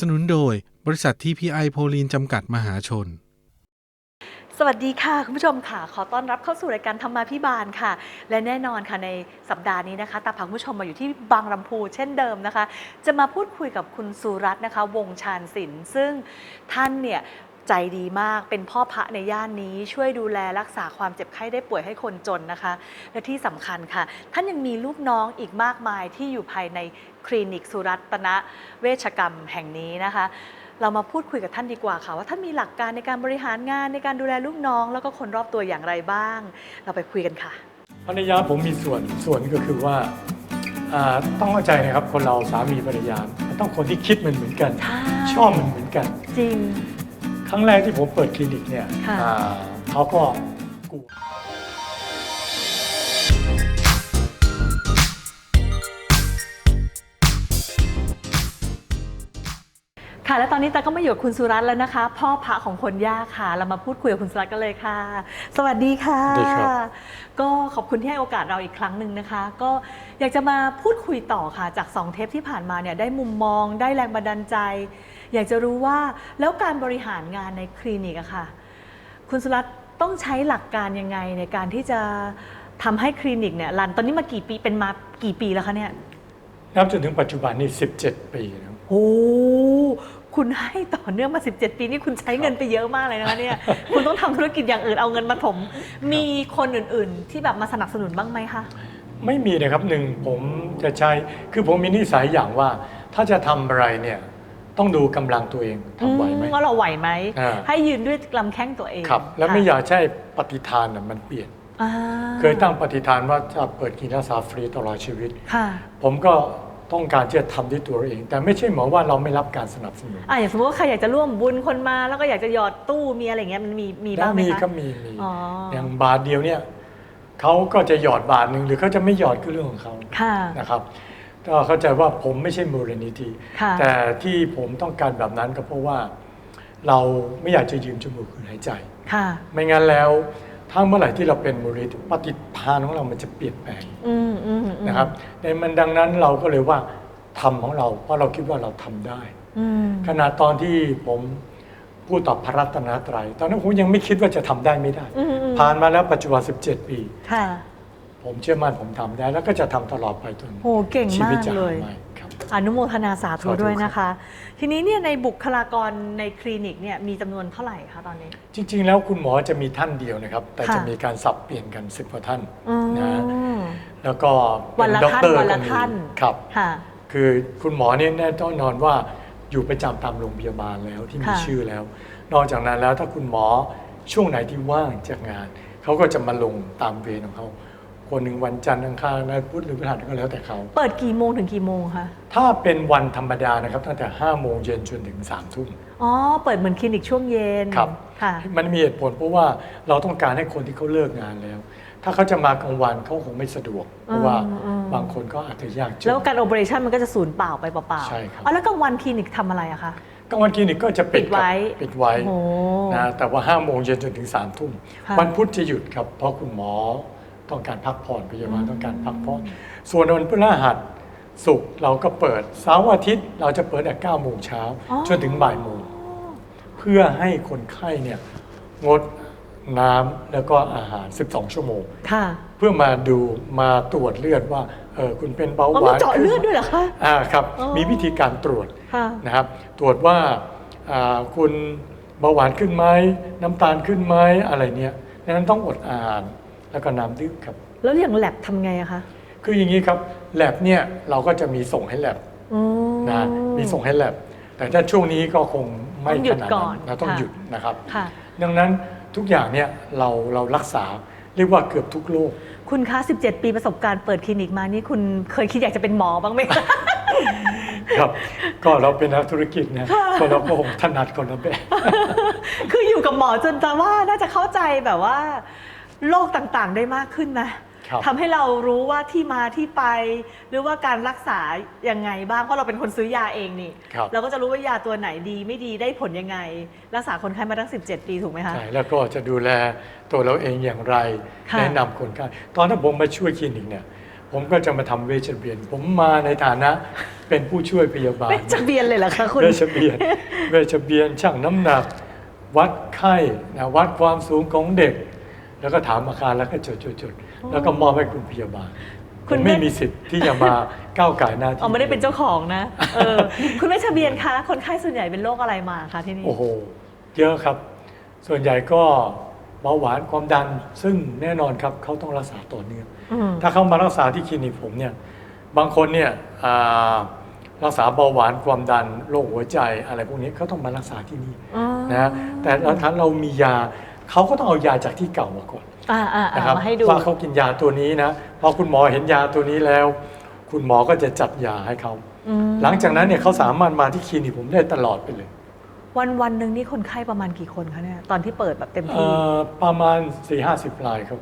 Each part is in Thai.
สนุนโดย บริษัททีพีไอโพลีนจำกัดมหาชน สวัสดีค่ะ คุณผู้ชมค่ะ ขอต้อนรับเข้าสู่รายการธรรมาพิบาลค่ะ และแน่นอนค่ะในสัปดาห์นี้นะคะตาพังผู้ชมมาอยู่ที่บางลำพูเช่นเดิมนะคะ จะมาพูดคุยกับคุณสุรัตน์นะคะ วงชาญศิลป์ซึ่งท่านเนี่ยใจดีมากเป็นพ่อพระในย่านนี้ช่วยดูแลรักษาความเจ็บไข้ได้ป่วยให้คนจนนะคะ และที่สำคัญค่ะ ท่านยังมีลูกน้องอีกมากมายที่อยู่ภายใน คลินิกสุรัตนเวชกรรมแห่งนี้นะคะ เรามาพูดคุยกับท่านดีกว่าค่ะ ว่าท่านมีหลักการในการบริหารงานในการดูแลลูกน้อง แล้วก็คนรอบตัวอย่างไรบ้าง เราไปคุยกันค่ะภรรยาผมมีส่วนส่วนก็คือว่าอ่าต้องเข้าใจนะครับคนเราสามีภรรยามันต้องคนที่คิดเหมือนเหมือนกันใช่ชอบเหมือนเหมือนกัน จริง ครั้งแรกที่ผมเปิดคลินิกเนี่ยค่ะอ่าเขาก็กลัว ค่ะ และตอนนี้ตาก็มาอยู่กับคุณสุรัตน์แล้วนะคะ พ่อพระของคนยากค่ะ เรามาพูดคุยกับคุณสุรัตน์กันเลยค่ะ สวัสดีค่ะ สวัสดีครับ ก็ขอบคุณที่ให้โอกาสเราอีกครั้งหนึ่งนะคะ ก็อยากจะมาพูดคุยต่อค่ะ จากสองเทปที่ผ่านมาเนี่ยได้มุมมองได้แรงบันดาลใจ อยากจะรู้ว่าแล้วการบริหารงานในคลินิกอะค่ะ คุณสุรัตน์ต้องใช้หลักการยังไงในการที่จะทำให้คลินิกเนี่ยรันตอนนี้มากี่ปีเป็นมากี่ปีแล้วคะเนี่ยนับจนถึงปัจจุบันนี่ 17 ปีแล้วโอ้ คุณให้ต่อเนื่องมา 17 ปีนี่คุณใช้เงินไปเยอะมากเลยนะคะเนี่ย คุณต้องทำธุรกิจอย่างอื่นเอาเงินมาถม มีคนอื่นๆ ที่แบบมาสนับสนุนบ้างไหมคะ ไม่มีนะครับหนึ่งผมจะใช้คือผมมีนิสัยอย่างว่า ถ้าจะทำอะไรเนี่ยต้องดูกำลังตัวเองทำไหวไหม อืว่าเราไหวไหม อ่า ให้ยืนด้วยลำแข้งตัวเองครับ แล้วไม่ค่ะอยากใช้ปฏิทานน่ะมันเปลี่ยน อ่าเคยตั้งปฏิทานว่าจะเปิดคลินิกรักษาฟรีตลอดชีวิต ค่ะ ผมก็ ต้องการที่จะทำด้วยตัวเราเอง แต่ไม่ใช่หมายว่าเราไม่รับการสนับสนุนอ่าอย่างสมมติว่าใครอยากจะร่วมบุญคนมา แล้วก็อยากจะหยอดตู้มีอะไรอย่างเงี้ยมันมีมีบ้างไหมมีคะก็มีมีอ๋อออย่างบาทเดียวเนี่ยเขาก็จะหยอดบาทหนึ่งหรือเขาจะไม่หยอดก็เรื่องของเขาค่ะ นะครับก็เข้าใจว่าผมไม่ใช่มูลนิธิค่ะ แต่ที่ผมต้องการแบบนั้นก็เพราะว่า เราไม่อยากจะยืมจมูกคืนหายใจ ค่ะ ไม่งั้นแล้ว ถ้าเมื่อไหร่ที่เราเป็นมูลนิธิปฏิทานของเรามันจะเปลี่ยนแปลงอืมอืมอืมนะครับในมันดังนั้นเราก็เลยว่าทำของเราเพราะเราคิดว่าเราทำได้ อืมขณะตอนที่ผมพูดต่อพระรัตนตรัยตอนนั้นผมยังไม่คิดว่าจะทำได้ไม่ได้ อืมอืมผ่านมาแล้วปัจจุบัน 17 ปี ค่ะผมเชื่อมั่นผมทำได้ แล้วก็จะทำตลอดไปจนโหเก่งชีมาวิตกจะเลหายไม่ครับ อนุโมทนาสาธุสาธุด้วยนะคะ ทีนี้เนี่ยในบุคลากรในคลินิกเนี่ยมีจำนวนเท่าไหร่คะตอนนี้ จริง ๆ แล้วคุณหมอจะมีท่านเดียวนะครับ แต่ค่ะจะมีการสับเปลี่ยนกันสิบกว่าท่านอืมนะแล้วก็วันละเป็ด็อกเตอร์ท่านวันละก็มีท่านครับค่ะคือคุณหมอเนี่ยแน่นอนว่าอยู่ประจำตามโรงพยาบาลแล้วที่มีค่ะชื่อแล้ว นอกจากนั้นแล้วถ้าคุณหมอช่วงไหนที่ว่างจากงานเขาก็จะมาลงตามเวรของเขา คนหนึ่งวันจันทร์อังคารนะพุธหรือพฤหัสก็แล้วแต่เขา เปิดกี่โมงถึงกี่โมงคะ ถ้าเป็นวันธรรมดานะครับตั้งแต่5โมงเย็นจนถึง3ทุ่มอ๋อ เปิดเหมือนคลินิกช่วงเย็นครับค่ะ มันมีเหตุผลเพราะว่าเราต้องการให้คนที่เขาเลิกงานแล้ว ถ้าเขาจะมากลางวันเขาคงไม่สะดวก เพราะว่าอืมอืมบางคนก็อาจจะยากจนแล้วการโอเปอเรชั่นมันก็จะสูญเปล่าไปเปล่าๆใช่ครับอ๋อแล้วกลางวันคลินิกทำอะไรอะคะกลางวันคลินิกก็จะปิดปิดไว้ครับปิดไว้โอ้นะแต่ว่า5โมงเย็นจนถึง3ทุ่มค่ะวันพุธจะหยุดครับเพราะคุณหมอ ต้องการพักผ่อนพยาบาลต้องการพักผ่อนส่วนวันพฤหัสศุกร์เราก็เปิดเสาร์อาทิตย์ เราจะเปิดแต่9โมงเช้าอ๋อจนถึงบ่ายโมงเพื่อให้คนไข้เนี่ยงดน้ำแล้วก็อาหาร 12 ชั่วโมง ค่ะ เพื่อมาดูมาตรวจเลือดว่าเออคุณเป็นเบาอ๋อหมีวานเจาะเลือดด้วยเหรอคะอ่าครับอ๋อมีวิธีการตรวจค่ะนะครับ ตรวจว่าอ่าคุณเบาหวานขึ้นไหมน้ำตาลขึ้นไหมอะไรเนี่ยดังนั้นต้องอดอาหาร แล้วก็น้ำดื่มครับ แล้วอย่างแลบทำไงอะคะคืออย่างนี้ครับแลบเนี่ยเราก็จะมีส่งให้แลบอืมนะมีส่งให้แลบแต่ถ้าช่วงนี้ก็คงไม่ต้องหยุขดนาดก่อนั้นนเราต้องค่ะ หยุดนะครับ ค่ะ ดังนั้นทุกอย่างเนี่ยเราเรารักษาเรียกว่าเกือบทุกโรค คุณคะ 17 ปีประสบการณ์เปิดคลินิกมานี่คุณเคยคิดอยากจะเป็นหมอบ้างไหมคะครับ ก็เราเป็นนักธุรกิจนะก็เราก็คงถนัดคนละแบบ คืออยู่กับหมอจนตาว่าน่าจะเข้าใจแบบว่า โรคต่างๆได้มากขึ้นนะครับ ทำให้เรารู้ว่าที่มาที่ไป หรือว่าการรักษายังไงบ้าง เพราะเราเป็นคนซื้อยาเองนี่ ครับ เราก็จะรู้ว่ายาตัวไหนดีไม่ดีได้ผลยังไง รักษาคนไข้มาตั้ง 17 ปีถูกไหมคะ ใช่แล้วก็จะดูแลตัวเราเองอย่างไร ค่ะ แนะนำคนไข้ตอนที่ผมมาช่วยคลินิกเนี่ย ผมก็จะมาทำเวชระเบียน ผมมาในฐานะเป็นผู้ช่วยพยาบาลเป็นจะเบียนเลยเหรอคะคุณ เวชระเบียน เวชระเบียนชั่งน้ำหนัก วัดไข้นะวัดความสูงของเด็ก แล้วก็ถามอาการแล้วก็จดจดจดแล้วก็มอบให้คุณพยาบาลคุผมณไม่ไม่มีสิทธิ์ที่จะมาก้าวไก่หน้าที่อ๋อไม่ได้เป็นเจ้าของนะเออคุณไม่ทะเบียนคะคนไข้ส่วนใหญ่เป็นโรคอะไรมาคะที่นี่โอ้โหเยอะครับ ส่วนใหญ่ก็เบาหวานความดัน ซึ่งแน่นอนครับเขาต้องรักษาต่อเนื่องอืมถ้าเขามารักษาที่คลินิกผมเนี่ยบางคนเนี่ยอ่ารักษาเบาหวานความดันโรคหัวใจอะไรพวกนี้เขาต้องมารักษาที่นี่อ๋อนะแต่เราถ้าเรามียา เขาก็ต้องเอายาจากที่เก่ามาก่อนอ่าอ่านะอ่าครับมาให้ดูว่าเขากินยาตัวนี้นะพอคุณหมอเห็นยาตัวนี้แล้ว คุณหมอก็จะจัดยาให้เขา อืมหลังจากนั้นเนี่ยเขาสามารถมาที่คลินิกผมได้ตลอดไปเลยวันวันหนึ่งนี่คนไข้ประมาณกี่คนคะเนี่ยตอนที่เปิดแบบเต็มเอ่ที่อประมาณ4ี่ห้าสิบรายครับ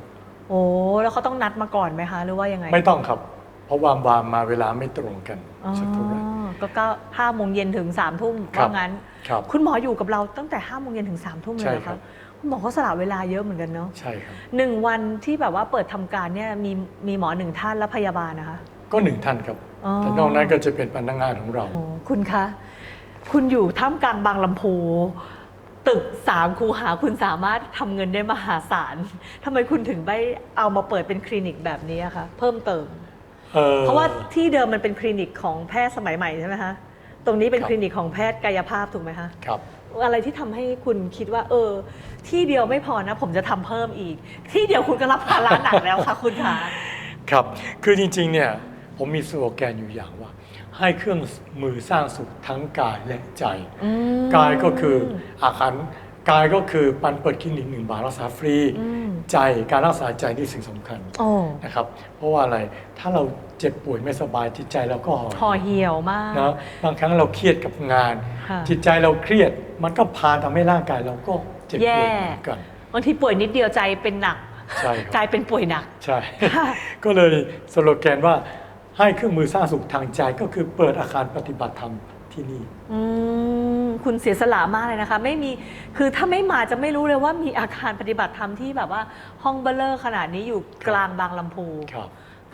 โอ้แล้วเขาต้องนัดมาก่อนไหมคะหรือว่ายังไงไม่ต้องครับ เพราะวางวางมาเวลาไม่ตรงกันอ๋อสักเท่าไหร่ ก็เก้าห้าโมงเย็นถึงสามทุ่มครับ ว่างั้น ครับ คุณหมออยู่กับเราตั้งแต่ห้าโมงเย็นถึงสามทุ่มเลยใช่นะครัคะบคุณ หมอเขาสละเวลาเยอะเหมือนกันเนาะใช่ครับหนึ่งวันที่แบบว่าเปิดทำการเนี่ยมีมีหมอหนึ่งท่านและพยาบาลนะคะ ก็หนึ่งท่านครับอ๋อ แต่นอกนั้นก็จะเป็นพนักงานของเรา โอ้คุณคะ คุณอยู่ท่ามกลางบางลำพู ตึกสามคูหาคุณสามารถทำเงินได้มหาศาลทำไมคุณถึงไม่เอามาเปิดเป็นคลินิกแบบนี้อะคะเพิ่มเติมเอ่อเพราะว่าที่เดิมมันเป็นคลินิกของแพทย์สมัยใหม่ใช่ไหมคะ ตรงนี้เป็นครับคลินิกของแพทย์กายภาพถูกไหมคะครับ อะไรที่ทำให้คุณคิดว่า เออ ที่เดียวไม่พอนะ ผมจะทำเพิ่มอีก ที่เดียวคุณก็รับภาระหนักแล้วค่ะคุณคะครับ คือจริงๆ เนี่ย ผมมีสโลแกนอยู่อย่างว่า ให้เครื่องมือสร้างสุขทั้งกายและใจ อืม กายก็คืออาคาร กายก็คือปันเปิดคลินิกหนึ่งบาทรักษาฟรี อืมใจการรักษาใจนี่สิ่งสำคัญโอ้นะครับเพราะว่าอะไรถ้าเราเจ็บป่วยไม่สบายจิตใจเราก็ห่อห่อเหี่ยวมากนะบางครั้งเราเครียดกับงาน ค่ะ จิตใจเราเครียดมันก็พาทำให้ร่างกายเราก็เจ็บป่วยแย่เหมือนกันบางทีป่วยนิดเดียวใจเป็นหนักใช่คกรับลายเป็นป่วยหนัก ใช่ ค่ะ ก็เลยสโลแกนว่าให้เครื่องมือสร้างสุขทางใจก็คือเปิดอาคารปฏิบัติธรรมที่นี่ อืม คุณเสียสละมากเลยนะคะ ไม่มีคือถ้าไม่มาจะไม่รู้เลยว่ามีอาคารปฏิบัติธรรมที่แบบว่าห้องเบลเลอร์ขนาดนี้อยู่กลางบางลำพูครับ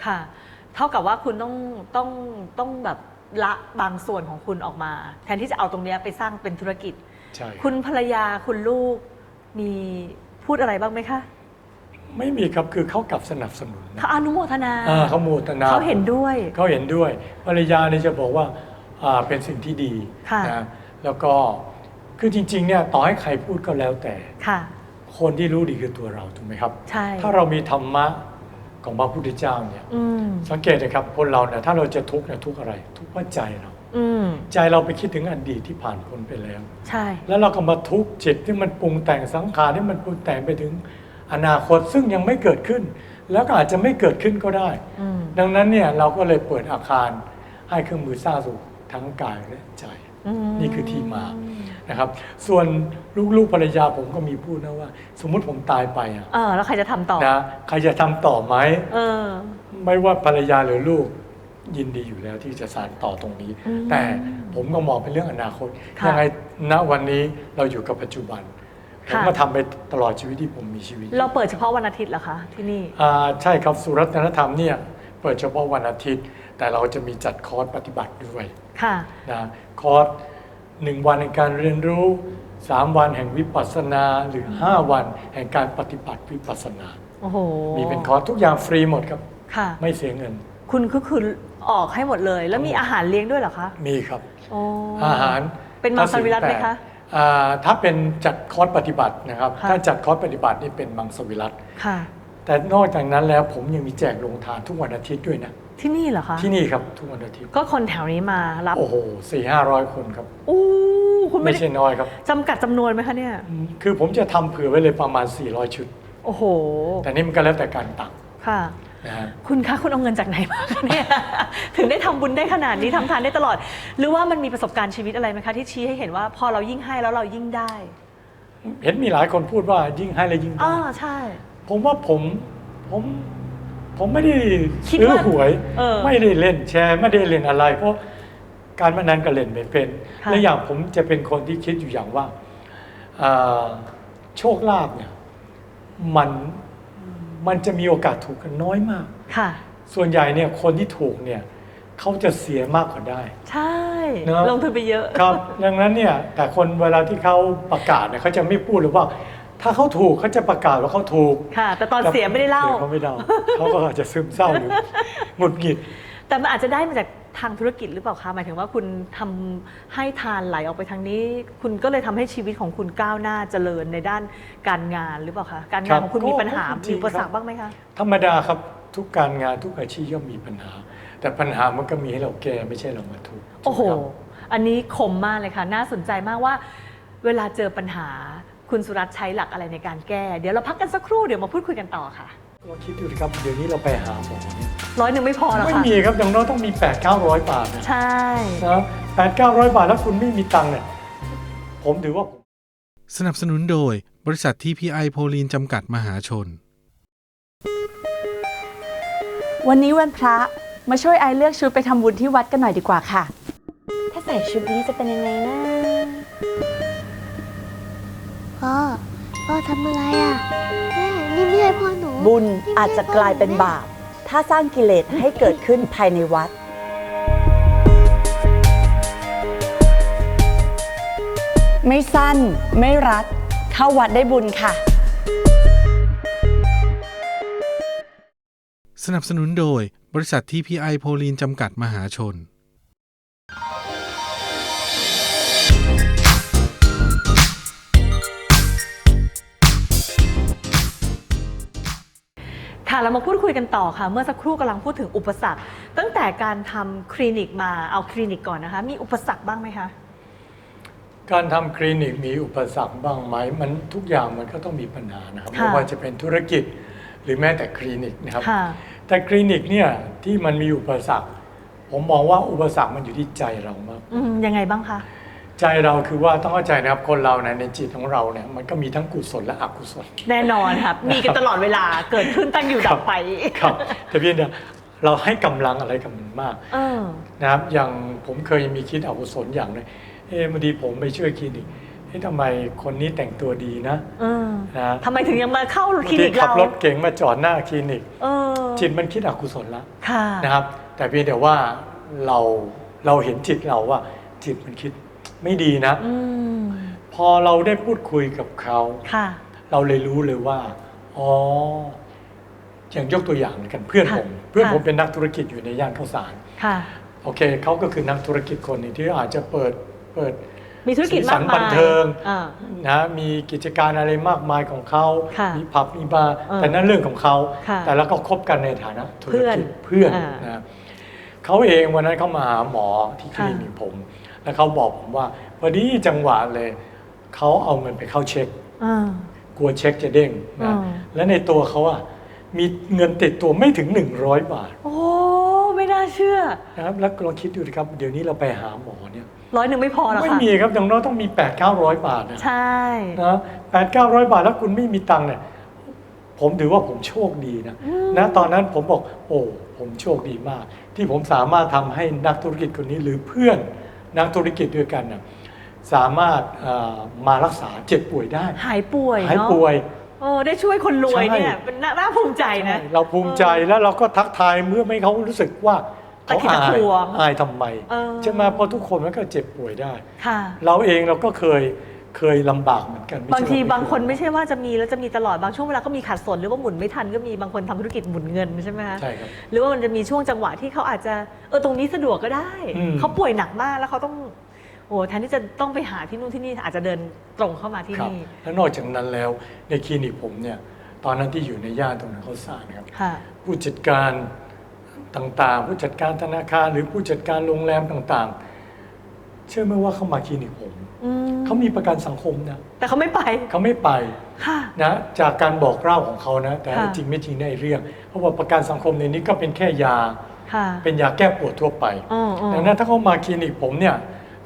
ค่ะ เท่ากับว่าคุณต้องต้องต้องแบบละบางส่วนของคุณออกมา แทนที่จะเอาตรงเนี้ยไปสร้างเป็นธุรกิจ ใช่คุณภรรยาคุณลูกมีพูดอะไรบ้างไหมคะไม่มีครับคือเขากลับสนับสนุนนะเขาอนุโมทนาอ่าเขาโมทนาเขาเห็นด้วย เขาเห็นด้วยภรรยาเนี่ยจะบอกว่าอ่าเป็นสิ่งที่ดีค่ะ นะ แล้วก็คือจริงๆเนี่ยต่อให้ใครพูดก็แล้วแต่ ค่ะ คนที่รู้ดีคือตัวเราถูกไหมครับ ใช่ถ้าเรามีธรรมะของพระพุทธเจ้าเนี่ย อืมสังเกตนะครับคนเราเนี่ยถ้าเราจะทุกข์เนี่ยทุกข์อะไร ทุกข์เพราะใจเรา อืมใจเราไปคิดถึงอดีตที่ผ่านพ้นไปแล้ว ใช่ แล้วเราก็มาทุกข์จิตที่มันปรุงแต่งสังขารที่มันปรุงแต่งไปถึงอนาคตซึ่งยังไม่เกิดขึ้น แล้วก็อาจจะไม่เกิดขึ้นก็ได้ อืม ดังนั้นเนี่ยเราก็เลยเปิดอาคารให้เครื่องมือสร้างสุขทั้งกายและใจอืม นี่คือที่มานะครับ ส่วนลูกๆภรรยาผมก็มีพูดนะว่า สมมุติผมตายไปอะเออแล้วใครจะทำต่อนะใครจะทำต่อไหมเออ ไม่ว่าภรรยาหรือลูกยินดีอยู่แล้วที่จะสานต่อตรงนี้อืมแต่ผมก็มองเป็นเรื่องอนาคตค่ะยังไงณวันนี้เราอยู่กับปัจจุบันผมค่ะก็ทำไปตลอดชีวิตที่ผมมีชีวิต เราเปิดเฉพาะวันอาทิตย์เหรอคะที่นี่อ่าใช่ครับสุรัตนธรรมเนี่ยเปิดเฉพาะวันอาทิตย์ แต่เราจะมีจัดคอร์สปฏิบัติด้วยค่ะนะ คอร์สหนึ่งวันในการเรียนรู้สามวันแห่งวิปัสสนาหรือ5วันแห่งการปฏิบัติวิปัสสนา โอ้โห มีเป็นคอร์สทุกอย่างฟรีหมดครับ ค่ะ ไม่เสียเงิน คุณก็คือออกให้หมดเลย แล้วมีอาหารเลี้ยงด้วยเหรอคะ มีครับโอ้อาหารเป็นมังสวิรัตไหมคะอ่าถ้าเป็นจัดคอร์สปฏิบัตินะครับค่ะถ้าจัดคอร์สปฏิบัตินี่เป็นมังสวิรัตค่ะ แต่นอกจากนั้นแล้วผมยังมีแจกโรงทานทุกวันอาทิตย์ด้วยนะ ที่นี่เหรอคะ ที่นี่ครับทุกวันอาทิตย์ก็คนแถวนี้มารับ โอ้โหสี่ห้าร้อยคนครับ อู้คุณไม่ไม่ได้ใช่น้อยครับ จำกัดจำนวนไหมคะเนี่ย คือผมจะทำเผื่อไว้เลยประมาณ 400 ชุด โอ้โห แต่นี่มันก็แล้วแต่การตักค่ะ นะฮะ คุณคะคุณเอาเงินจากไหนมาคะเนี่ย ถึงได้ทำบุญได้ขนาดนี้ทำทานได้ตลอด หรือว่ามันมีประสบการณ์ชีวิตอะไรไหมคะที่ชี้ให้เห็นว่าพอเรายิ่งให้แล้วเรายิ่งได้เห็นมีหลายคนพูดว่ายิ่งให้แล้วยิ่งได้ อ่าใช่ ผมว่าผมผม ผมไม่ได้คิดซื้อว่าหวยเออไม่ได้เล่นแชร์ไม่ได้เล่นอะไร เพราะการพนันก็เล่นไม่เป็นค่ะและอย่างผมจะเป็นคนที่คิดอยู่อย่างว่าอ่าโชคลาภเนี่ยมันมันจะมีโอกาสถูกกันน้อยมากค่ะ ส่วนใหญ่เนี่ยคนที่ถูกเนี่ยเขาจะเสียมากกว่าได้ ใช่เนอะลงทุนไปเยอะ ครับ ดังนั้นเนี่ยแต่คนเวลาที่เขาประกาศเนี่ยเขาจะไม่พูดหรือว่า ถ้าเขาถูกเขาจะประกาศว่าเขาถูกค่ะ แต่ตอนเสียไม่ได้เล่าสียเขาไม่เล่าเขาก็อาจจะซึมเศร้าหรือหงุดหงิด แต่มันอาจจะได้มาจากทางธุรกิจหรือเปล่าคะหมายถึงว่าคุณทำให้ทานไหลออกไปทางนี้ คุณก็เลยทำให้ชีวิตของคุณก้าวหน้าเจริญในด้านการงานหรือเปล่าคะการครังานบของคุณมีปัญหาก็จริมีงอุปสรรครัคบ บ้างไหมคะธรรมดาครับทุกการงานทุกอาชีพย่อมมีปัญหา แต่ปัญหามันก็มีให้เราแก้ไม่ใช่เรามาทุกข์โอ้โห ถูกไหมครับ อันนี้คมมากเลยค่ะ น่าสนใจมากว่า เวลาเจอปัญหา คุณสุรัตน์ใช้หลักอะไรในการแก้ เดี๋ยวเราพักกันสักครรู่เดี๋ยวมาพูดคุยกันต่อค่ะลองคิดดูนะครับ เดี๋ยวนี้เราไปหาหมอเนี่ยร้อยหนึ่งไม่พอหรอกไม่ค่ะ มีครับอย่างน้อยต้องมี 8 9 0 0 บาทนะใช่ นะแปดเก้าร้อยบาทแล้วคุณไม่มีตังค์เนี่ยผมถือว่าผมสนับสนุนโดยบริษัทที่พีไอโพลีนจำกัดมหาชน วันนี้วันพระมาช่วยไอเลือกชุดไปทำบุญที่วัดกันหน่อยดีกว่าค่ะ ถ้าใส่ชุดนี้จะเป็นยังไงนะ พ่อ พ่อทำอะไรอะแม่นี่ไม่ใช่พ่อหนูบุญอาจจะกลายเป็นบาป ถ้าสร้างกิเลสให้เกิดขึ้นภายในวัด ไม่สั้นไม่รัด เข้าวัดได้บุญค่ะ สนับสนุนโดยบริษัทที่พีไอโพลีนจำกัดมหาชน ค่ะเรามาพูดคุยกันต่อค่ะ เมื่อสักครู่กำลังพูดถึงอุปสรรค ตั้งแต่การทำคลินิกมาเอาคลินิกก่อนนะคะ มีอุปสรรคบ้างไหมคะ การทำคลินิกมีอุปสรรคบ้างไหมมันทุกอย่างมันก็ต้องมีปัญหานะครับค่ะ ไม่ว่าจะเป็นธุรกิจหรือแม้แต่คลินิกนะครับ ค่ะ แต่คลินิกเนี่ยที่มันมีอุปสรรค ผมมองว่าอุปสรรคมันอยู่ที่ใจเรามาก อืมยังไงบ้างคะ ใจเราคือว่าต้องเข้าใจนะครับคนเราเนี่ยในจิตของเราเนี่ยมันก็มีทั้งกุศลและอกุศล แน่นอนครับ มีกันตลอดเวลาเกิดขึ้นตั้งอยู่ดับไป ครับแต่เพียงแต่เราให้กำลังอะไรกับมันมากเออ นะครับอย่างผมเคยมีคิดอกุศลอย่างหนึงเอ๊ะบางทีผมไปช่วยคลินิกเอ๊ะทำไมคนนี้แต่งตัวดีนะเออนะทำไมถึงยังมาเข้าบางคลิทีนิกขับเรารถเก๋งมาจอดหน้าคลินิก เออจิตมันคิดอกุศลแล้วค่ะ นะครับ แต่เพียงแต่ว่าเราเราเห็นจิตเราว่าจิตมันคิด ไม่ดีนะ อืมพอเราได้พูดคุยกับเขา ค่ะ เราเลยรู้เลยว่า อ๋อ อย่างยกตัวอย่างกันเพื่อนค่ะผม เพื่อนค่ะ ผมเป็นนักธุรกิจอยู่ในย่านข้าวสาร ค่ะ โอเค เขาก็คือนักธุรกิจคนหนึ่งที่อาจจะเปิด เปิด มีธุรกิจสีมาสักนมายบันเทิง อ่า นะมีกิจการอะไรมากมายของเขา ค่ะมีผับ มีบาร์ เออแต่นั่นเรื่องของเขา ค่ะแต่แล้วก็คบกันในฐานะธุรกิจเพื่เพื่ออนนอ่านะเขาเองวันนั้นเขามาหาหมอที่คค่ะลินิกผม แล้วเขาบอกผมว่าพอดีจังหวะเลยเขาเอาเงินไปเข้าเช็ค อ่า กลัวเช็คจะเด้งนะอ่า และในตัวเขาอะมีเงินติดตัวไม่ถึง 100 บาทโอ้ไม่น่าเชื่อ นะครับแล้วลองคิดดูนะครับ เดี๋ยวนี้เราไปหาหมอเนี่ยร้อยหนึ่งไม่พอหรอกไม่ค่ะ มีครับอย่างน้อยต้องมี 8 9 0 0 บาทนะใช่ นะแปดเก้าร้อยบาทแล้วคุณไม่มีตังค์เนี่ยผมถือว่าผมโชคดีนะนะตอนนั้นผมบอกโอ้ผมโชคดีมาก ที่ผมสามารถทำให้นักธุรกิจคนนี้หรือเพื่อน นักธุรกิจด้วยกันนะสามารถเอ่อมารักษาเจ็บป่วยได้ หายป่วยหายเนาะป่วย โอ้ได้ช่วยคนรวยเนี่ยใช่เป็นน่าน่าภูมิใจนะใช่เราภูมิใจแล้วเราก็ทักทายเมื่อไม่เขารู้สึกว่าเขาตะขิดอาตะขยวงอายทำไมเออ ใช่ไหมเพราะทุกคนมันก็เจ็บป่วยได้ ค่ะ เราเองเราก็เคย เคยลำบากเหมือนกันไม่บางใช่ทีว่บางคนเยไม่ใช่ว่าจะมีแล้วจะมีตลอดบางช่วงเวลาก็มีขาดสนหรือว่าหมุนไม่ทันก็มีบางคนทำธุรกิจหมุนเงินใช่ไหมคะ ใช่ครับ หรือว่ามันจะมีช่วงจังหวะที่เขาอาจจะเออตรงนี้สะดวกก็ได้ อืม เขาป่วยหนักมากแล้วเขาต้องโอ้แทนที่จะต้องไปหาที่นู่นที่นี่อาจจะเดินตรงเข้ามาที่ครับนี่แล้วนอกจากนั้นแล้วในคลินิกผมเนี่ยตอนนั้นที่อยู่ในย่านตรงนั้นเขาสร้างนะครับ ค่ะ ผู้จัดการต่างๆ ผู้จัดการธนาคารหรือผู้จัดการโรงแรมต่างๆ เชื่อไหมว่าเขามาคลินิกผมอืม เขามีประกันสังคมนะแต่เขาไม่ไปเขาไม่ไปค่ะ นะจากการบอกเล่าของเขานะ แต่ค่ะ จริงไม่จริงในเรื่องเพราะว่าประกันสังคมในนี้ก็เป็นแค่ยา ค่ะเป็นยาแก้ปวดทั่วไปอืมอืมดังนั้นถ้าเขามาคลินิกผมเนี่ย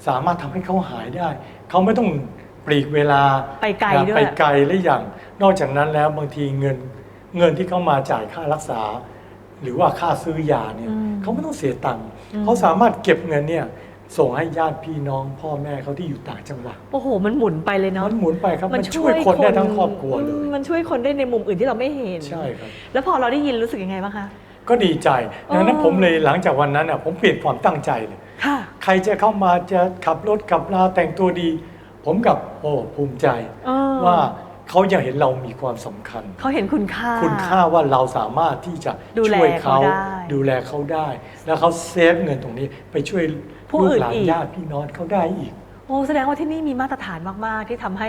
สามารถทำให้เขาหายได้ เขาไม่ต้องปลีกเวลาไปไกลนะด้วย ไปไกลและอย่าง นอกจากนั้นแล้วบางทีเงินเงินที่เขามาจ่ายค่ารักษา หรือว่าค่าซื้อยาเนี่ยอืมเขาไม่ต้องเสียตังค์อืม เขาสามารถเก็บเงินเนี่ย ส่งให้ญาติพี่น้องพ่อแม่เขาที่อยู่ต่างจังหวัดโอ้โห มันหมุนไปเลยเนาะมันหมุนไปครับมันช่วยคนได้ทั้งครอบครัวเลอืมยมันช่วยคนได้ในมุมอื่นที่เราไม่เห็นใช่ครับแล้วพอเราได้ยินรู้สึกยังไงบ้างคะก็ดีใจดังนั้นอ๋อผมเลยหลังจากวันนั้นอะผมเปลี่ยนความตั้งใจเลยค่ะใครจะเข้ามาจะขับรถขับลาแต่งตัวดี ผมกับโอ้ภูมิใจเออว่า เขายังเห็นเรามีความสำคัญ เขาเห็นคุณค่า คุณค่าว่าเราสามารถที่จะดูแลช่วยเขาเขาได้ดูแลเขาได้ แล้วเขาเซฟเงินตรงนี้ไปช่วยผู้ลูอื่กนหลานอีก ญาติพี่น้องเขาได้อีก โอ้แสดงว่าที่นี่มีมาตรฐานมาก ๆ ที่ทำให้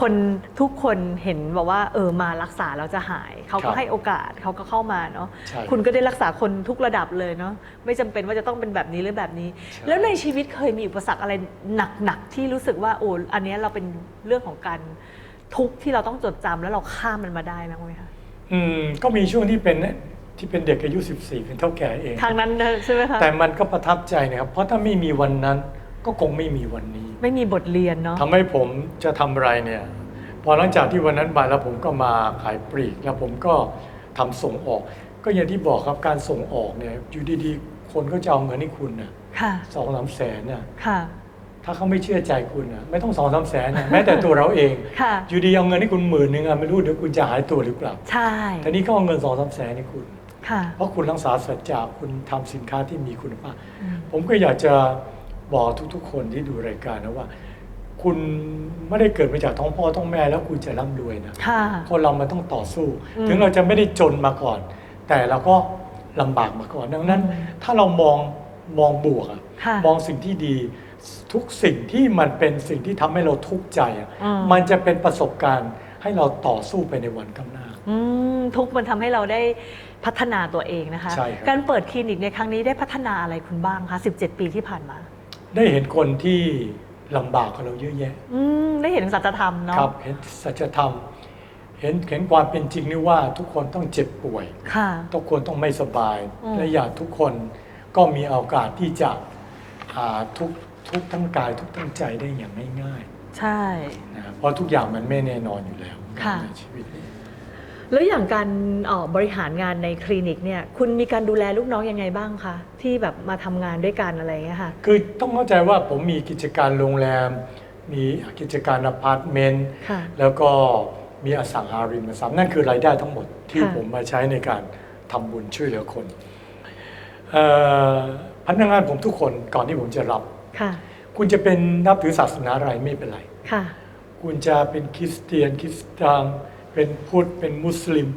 คนทุกคนเห็นบอกว่าเออมารักษาแล้วจะหาย เขาครัก็บให้โอกาสเขาก็เข้ามาเนาะใช่คุณก็ได้รักษาคนทุกระดับเลยเนาะไม่จำเป็นว่าจะต้องเป็นแบบนี้หรือแบบนี้ ใช่ แล้วในชีวิตเคยมีอุปสรรคอะไรหนัก ๆ ที่รู้สึกว่าโอ้อันเนี้ยเราเป็นเรื่องของการ ทุกข์ที่เราต้องจดจำแล้วเราข้ามมันมาได้บ้างไหมคะอืมก็มีช่วงที่เป็นที่เป็นเด็กอายุ 14 เป็นเท่าแก่เองทางนั้นใช่ไหมคะแต่มันก็ประทับใจนะครับ เพราะถ้าไม่มีวันนั้นก็คงไม่มีวันนี้ ไม่มีบทเรียนเนาะทำให้ผมจะทำอะไรเนี่ย พอหลังจากที่วันนั้นไปแล้วผมก็มาขายปลีก แล้วผมก็ทำส่งออก ก็อย่างที่บอกครับการส่งออกเนี่ยอยู่ดีๆ คนก็จะเอาเงินให้คุณนะค่ะสองสามแสนน่ะค่ะ ถ้าเขาไม่เชื่อใจคุณนะไม่ต้องสองสามแสนนะแม้แต่ตัวเราเอง ค่ะ อยู่ดีเอาเงินให้คุณหมื่นหนึ่งอะไม่รู้เดี๋ยวคุณจะหายตัวหรือเปล่าใช่ แต่นี่เขาเอาเงินสองสามแสนให้คุณ ค่ะ เพราะคุณรักษาสัจจะคุณทำสินค้าที่มีคุณภาพ อืม ผมก็อยากจะบอกทุกๆ คนที่ดูรายการนะว่า คุณไม่ได้เกิดมาจากท้องพ่อท้องแม่แล้วคุณจะร่ำรวยนะ ค่ะ คนเรามันต้องต่อสู้ อืมถึงเราจะไม่ได้จนมาก่อน แต่เราก็ลำบากมาก่อน ดังนั้นอืมถ้าเรามองมองบวกอะค่ะ มองสิ่งที่ดี ทุกสิ่งที่มันเป็นสิ่งที่ทำให้เราทุกข์ใจอะอืม มันจะเป็นประสบการณ์ให้เราต่อสู้ไปในวันข้างหน้า อืมทุกข์มันทำให้เราได้พัฒนาตัวเองนะคะ ใช่ครับ การเปิดคลินิกในครั้งนี้ได้พัฒนาอะไรคุณบ้างคะ 17 ปีที่ผ่านมา ได้เห็นคนที่ลำบากกับเราเยอะแยะ อืมได้เห็นสัจธรรมเนาะครับเห็นสัจธรรม เห็นเห็นความเป็นจริงนี่ว่าทุกคนต้องเจ็บป่วย ค่ะ ทุกคนต้องไม่สบาย อืม และอย่างทุกคนก็มีโอกาสที่จะอ่าทุก ทุกทั้งกายทุกทั้งใจได้อย่างง่ายใช่ ๆนะครับเพราะทุกอย่างมันไม่แน่นอนอยู่แล้วค่ะ ในชีวิตนี้ แล้วอย่างการเอ่อบริหารงานในคลินิกเนี่ย คุณมีการดูแลลูกน้องยังไงบ้างคะ ที่แบบมาทำงานด้วยกันอะไรอย่างเงี้ยค่ะ คือต้องเข้าใจว่าผมมีกิจการโรงแรม มีกิจการอพาร์ตเมนต์ ค่ะ แล้วก็มีอสังหาริมทรัพย์นั่นคือรายได้ทั้งหมดที่ค่ะ ผมมาใช้ในการทำบุญช่วยเหลือคนเอ่อพนักงานผมทุกคนก่อนที่ผมจะรับ ค่ะ คุณจะเป็นนับถือศาสนาอะไรไม่เป็นไร ค่ะ คุณจะเป็นคริสเตียนคริสตานเป็นพุทธเป็นมุสลิม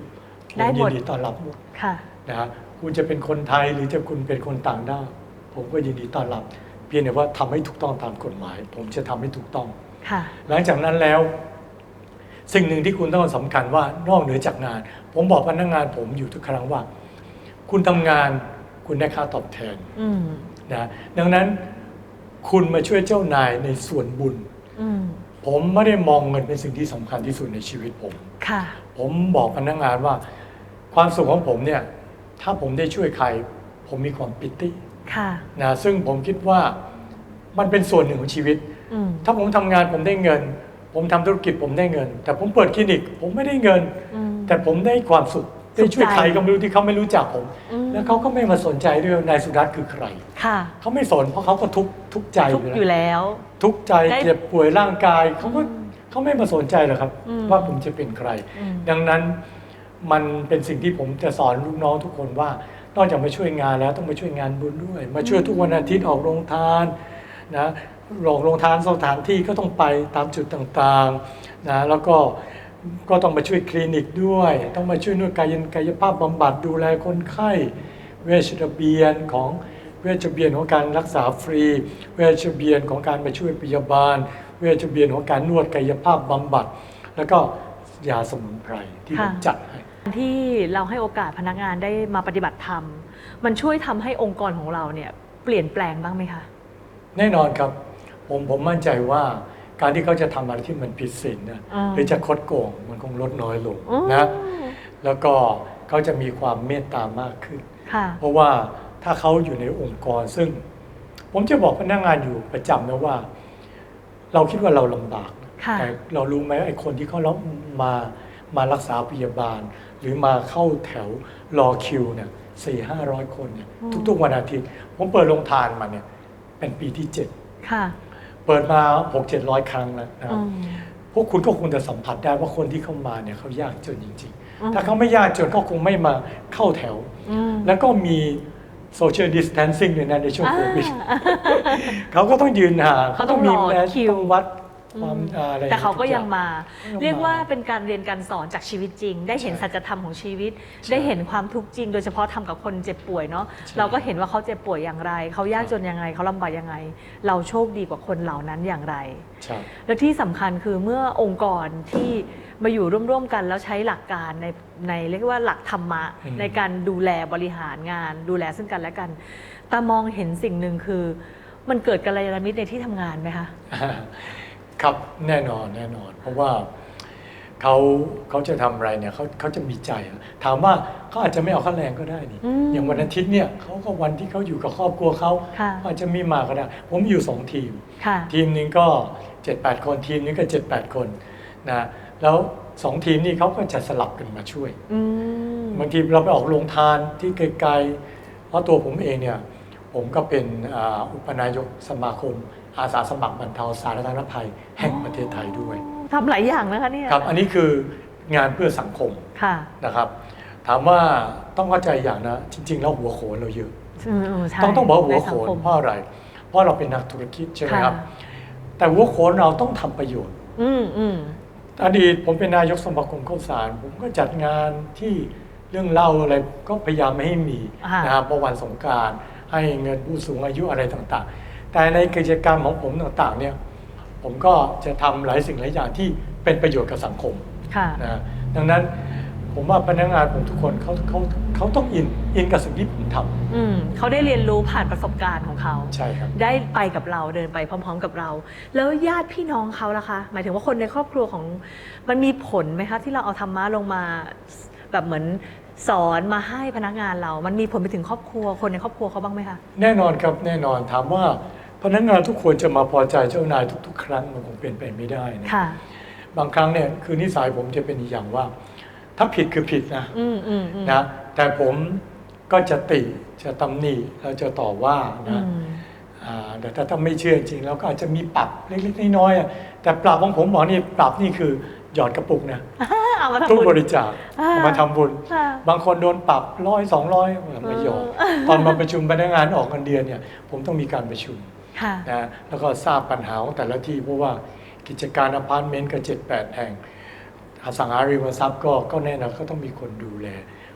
ผมได้หมยิด นดีต้อนรับหมดค่ะ นะฮะคุณจะเป็นคนไทยหรือจะคุณเป็นคนต่างด้าวผมก็ยินดีต้อนรับ เพียงแต่ว่าทำให้ถูกต้องตามกฎหมาย ผมจะทำให้ถูกต้อง ค่ะ หลังจากนั้นแล้ว สิ่งหนึ่งที่คุณต้องสำคัญว่านอกเหนือจากงาน ผมบอกพนักงานผมอยู่ทุกครั้งว่า คุณทำงานคุณได้ค่าตอบแทนอืม นะดังนั้น คุณมาช่วยเจ้านายในส่วนบุญ อืมผมไม่ได้มองเงินเป็นสิ่งที่สำคัญที่สุดในชีวิตผม ค่ะ ผมบอกพนักงานว่า ความสุขของผมเนี่ย ถ้าผมได้ช่วยใคร ผมมีความปิติค่ะ นะซึ่งผมคิดว่ามันเป็นส่วนหนึ่งของชีวิต อืมถ้าผมทำงานผมได้เงิน ผมทำธุรกิจผมได้เงิน แต่ผมเปิดคลินิก ผมไม่ได้เงิน อืมแต่ผมได้ความสุข ได้ช่วยสุขใจใครก็ไม่รู้ที่เขาไม่รู้จักผมอืมแล้วเขาก็ไม่มาสนใจด้วยว่านายสุรัตน์คือใครค่ะเขาไม่สนเพราะเขาก็ทุกข์ทุกข์ใจทุกข์อยู่แล้ว ทุกข์ใจได้เจ็บป่วยร่างกายเขาก็เขาไม่มาสนใจหรอกครับอืมว่าผมจะเป็นใครอืมดังนั้นมันเป็นสิ่งที่ผมจะสอนลูกน้องทุกคนว่า นอกจากมาช่วยงานแล้วต้องมาช่วยงานบุญด้วย มาช่วยทุกวันอาทิตย์ออกโรงทานนะออกโรงทานสถานที่ก็ต้องไปตามจุดต่างๆนะแล้วก็ ก็ต้องมาช่วยคลินิกด้วย ต้องมาช่วยนวดกายกายภาพบำบัดดูแลคนไข้เวชระเบียนของเวชระเบียนของการรักษาฟรี เวชระเบียนของการมาช่วยพยาบาล เวชระเบียนของการนวดกายภาพบำบัด แล้วก็ยาสมุนไพรที่ผมค่ะจัดให้ที่เราให้โอกาสพนักงานได้มาปฏิบัติธรรม มันช่วยทำให้องค์กรของเราเนี่ยเปลี่ยนแปลงบ้างไหมคะ แน่นอนครับ ผมผมมั่นใจว่า การที่เขาจะทำอะไรที่มันผิดศีลนะอ่า หรือจะคดโกงมันคงลดน้อยลงอืมนะ แล้วก็เขาจะมีความเมตตามากขึ้น ค่ะ เพราะว่าถ้าเขาอยู่ในองค์กรซึ่ง ผมจะบอกพนักงานอยู่ประจำนะว่า เราคิดว่าเราลำบากค่ะ แต่เรารู้ไหมไอ้คนที่เขารับมามารักษาพยาบาล หรือมาเข้าแถวรอคิวเนี่ยสี่ห้าร้อยคนเนี่ยอืมทุกๆวันอาทิตย์ ผมเปิดโรงทานมาเนี่ยเป็นปีที่เจ็ด ค่ะ เปิดมาหกเจ็ดร้อยครั้งแล้วนะครับอืมพวกคุณก็คงจะสัมผัสได้ว่าคนที่เข้ามาเนี่ยเขายากจนจริงๆอืมถ้าเขาไม่ยากจนเขาคงไม่มาเข้าแถวอืมแล้วก็มี social distancing ด้วยนะในช่วงโควิดอ่าเขาก็ต้องยืนห่างเขาต้องมีรอแมสคิวต้องวัด ความอะไรแต่เขาก็ทุอยังมายังมา เรียกว่าเป็นการเรียนการสอนจากชีวิตจริง ได้เห็นใช่สัจธรรมของชีวิตใช่ได้เห็นความทุกข์จริง โดยเฉพาะทำกับคนเจ็บป่วยเนาะใช่เราก็เห็นว่าเขาเจ็บป่วยอย่างไร เขายากครับจนยังไงเขาลำบากยังไง เราโชคดีกว่าคนเหล่านั้นอย่างไรใช่และที่สำคัญคือเมื่อองค์กรที่มาอยู่ร่วมๆกันแล้วใช้หลักการในในเรียกว่าหลักธรรมะอืมในการดูแลบริหารงาน ดูแลซึ่งกันและกันตามองเห็นสิ่งหนึ่งคือมันเกิดกัลยาณมิตรในที่ทำงานไหมคะ ครับแน่นอนแน่นอน เพราะว่าเขาเขาจะทำอะไรเนี่ยเขาเขาจะมีใจอะถามว่าเขาอาจจะไม่เอาค่าแรงก็ได้นี่อืมอย่างวันอาทิตย์เนี่ยเขาก็วันที่เขาอยู่กับครอบครัวเขาค่ะ อาจจะมีมาก็ได้ ผมอยู่สองทีม ค่ะ ทีมหนึ่งก็ 7 8 คนทีมหนึงก็ 7 8 คนนะแล้วสองทีมนี่เขาก็จะสลับกันมาช่วย อืม บางทีเราไปออกโรงทานที่ไกลๆ เพราะตัวผมเองเนี่ย ผมก็เป็นอ่าอุปนายกสมาคม อาสาสมัครบรรเทาสาธารณภัยแห่งประเทศไทยด้วยทำหลายอย่างนะคะเนี่ยครับอันนี้คืองานเพื่อสังคมค่ะนะครับ ถามว่าต้องเข้าใจอย่างนะ จริง ๆ แล้วหัวโขนเราเยอะอืมใช่ต้องต้องบอกว่าหัวในโขสังนคมเพราะอะไร เพราะเราเป็นนักธุรกิจใช่ไหมค่ะครับ แต่หัวโขนเราต้องทำประโยชน์อืมอืมอดีตผมเป็นนายกสมาคมข้าวสาร ผมก็จัดงานที่เรื่องเล่าอะไรก็พยายามไม่ให้มีอ่านนะครับเมื่อวันสงกรารให้เงินผู้สูงอายุอะไรต่างๆ แต่ในกิจกรรมของผมต่างๆเนี่ยผมก็จะทำหลายสิ่งหลายอย่างที่เป็นประโยชน์กับสังคมค่ะนะดังนั้นผมว่าพนักงานผมทุกคนเขาเขาเขาต้องอินอินกับสิ่งที่ผมทอืมเขาได้เรียนรู้ผ่านประสบการณ์ของเขาำใช่ครับได้ไปกับเราเดินไปพร้อม ๆ กับเรา แล้วญาติพี่น้องเขาล่ะคะหมายถึงว่าคนในครอบครัวของมันมีผลไหมคะที่เราเอาธรรมะลงมาแบบเหมือนสอนมาให้พนักงานเรา มันมีผลไปถึงครอบครัวคนในครอบครัวเขาบ้างไหมคะแน่นอนครับแน่นอนถามว่า พนักงานทุกคนจะมาพอใจเจ้านายทุก ๆ ครั้งมันคงเป็นไปไม่ได้นะค่ะ บางครั้งเนี่ยคือนิสัยผมจะเป็นอีกอย่างว่า ถ้าผิดคือผิดนะอืมอืมอืมนะแต่ผมก็จะติจะตำหนิเราจะต่อว่าอืนะมอ่าแต่ถ้าถ้าไม่เชื่อจริงเราก็อาจจะมีปรับเล็กๆน้อยๆอะแต่ปรับของผมบอกนี่ปรับนี่คือหยอดกระปุกนะเอามาทำตู้บุญบริจาคอ่า เอามาทำบุญ ค่ะ บางคนโดนปรับร้อยสองร้อยไม่หยอดตอนมาประชุมพนักงานออกเงินเดือนเนี่ย ผมต้องมีการประชุม ค่ะ นะแล้วก็ทราบปัญหาของแต่ละที่เพราะว่ากิจการอพาร์ตเมนต์ก็เจ็ดแปดแห่งอสังหาริมทรัพย์ก็ก็แน่นอนก็ต้องมีคนดูแล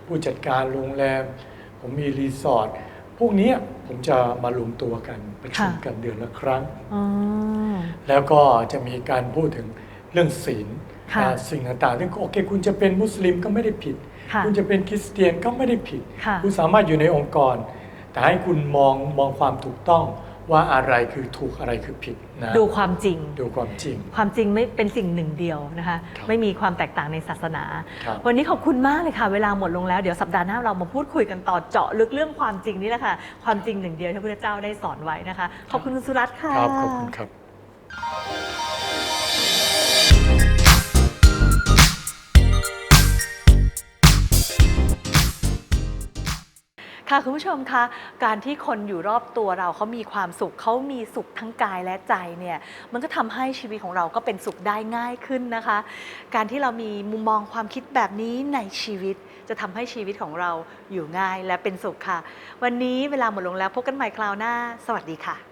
ผู้จัดการโรงแรม ผมมีรีสอร์ทพวกเนี้ยผมจะมารวมตัวกันประชุมค่ะ กันเดือนละครั้ง อ๋อ แล้วก็จะมีการพูดถึงเรื่องศีลค่ะนะสิ่งต่างๆที่โอเค คุณจะเป็นมุสลิมก็ไม่ได้ผิด ค่ะ คุณจะเป็นคริสเตียนก็ไม่ได้ผิด ค่ะ คุณสามารถอยู่ในองค์กร แต่ให้คุณมองมองความถูกต้อง ว่าอะไรคือถูกอะไรคือผิดนะดูความจริง ดูความจริง ความจริงไม่เป็นสิ่งหนึ่งเดียวนะคะครับไม่มีความแตกต่างในศาสนาครับวันนี้ขอบคุณมากเลยค่ะ เวลาหมดลงแล้วเดี๋ยวสัปดาห์หน้าเรามาพูดคุยกันต่อเจาะลึกเรื่องความจริงนี่แหละค่ะ ความจริงหนึ่งเดียวที่พระพุทธเจ้าได้สอนไว้นะคะ ขอบคุณคุณสุรัตน์ค่ะครับขอบคุณครับ ค่ะคุณผู้ชมคะการที่คนอยู่รอบตัวเราเขามีความสุขเขามีสุขทั้งกายและใจเนี่ยมันก็ทำให้ชีวิตของเราก็เป็นสุขได้ง่ายขึ้นนะคะ การที่เรามีมุมมองความคิดแบบนี้ในชีวิต จะทำให้ชีวิตของเราอยู่ง่ายและเป็นสุขค่ะ วันนี้เวลาหมดลงแล้วพบกันใหม่คราวหน้า สวัสดีค่ะ